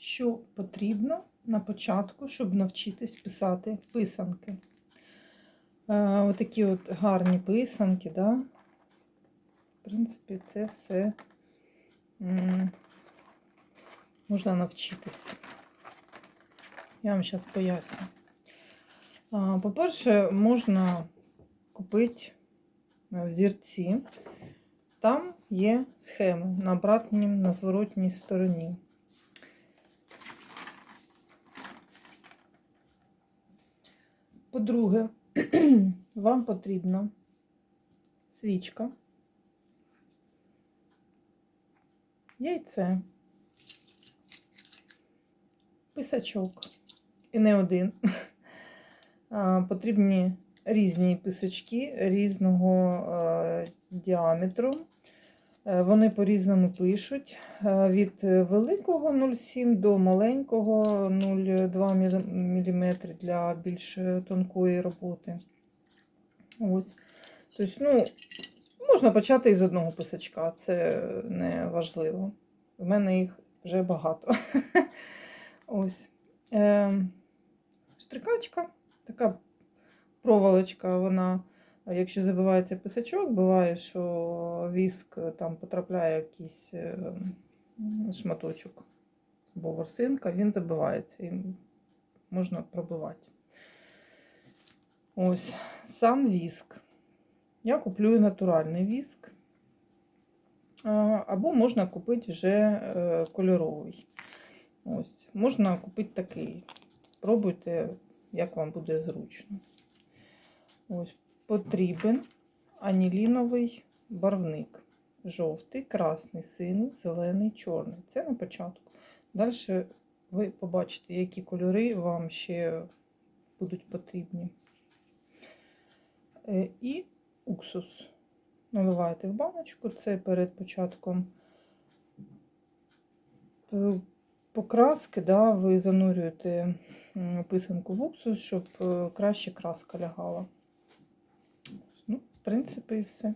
що потрібно на початку, щоб навчитись писати писанки. Е, Отакі от гарні писанки, да? В принципі, це все можна навчитись. Я вам зараз поясню. По-перше, можна купити е, взірці. Там є схеми на обратній, на зворотній стороні. По-друге, вам потрібна свічка, яйце, писачок і не один. Потрібні різні писачки різного діаметру. Е, Вони по-різному пишуть. Е, Від великого 0,7 до маленького 0,2 мм для більш тонкої роботи. Ось. Тобто, ну, можна почати із одного писачка, це не важливо. У мене їх вже багато. Ось. Е, Штрикачка, така проволочка, вона, якщо забивається писачок, буває, що віск там потрапляє якийсь е, шматочок або ворсинка, він забивається і можна пробивати. Ось, сам віск. Я куплю натуральний віск. Або можна купити вже е, кольоровий. Ось, можна купити такий. Пробуйте, як вам буде зручно. Ось, потрібен аніліновий барвник. Жовтий, красний, синій, зелений, чорний. Це на початку. Далі ви побачите, які кольори вам ще будуть потрібні. Е, І уксус. Наливаєте в баночку, це перед початком е, покраски, да, ви занурюєте писанку в уксус, щоб е, краще краска лягала. Принципі, і все.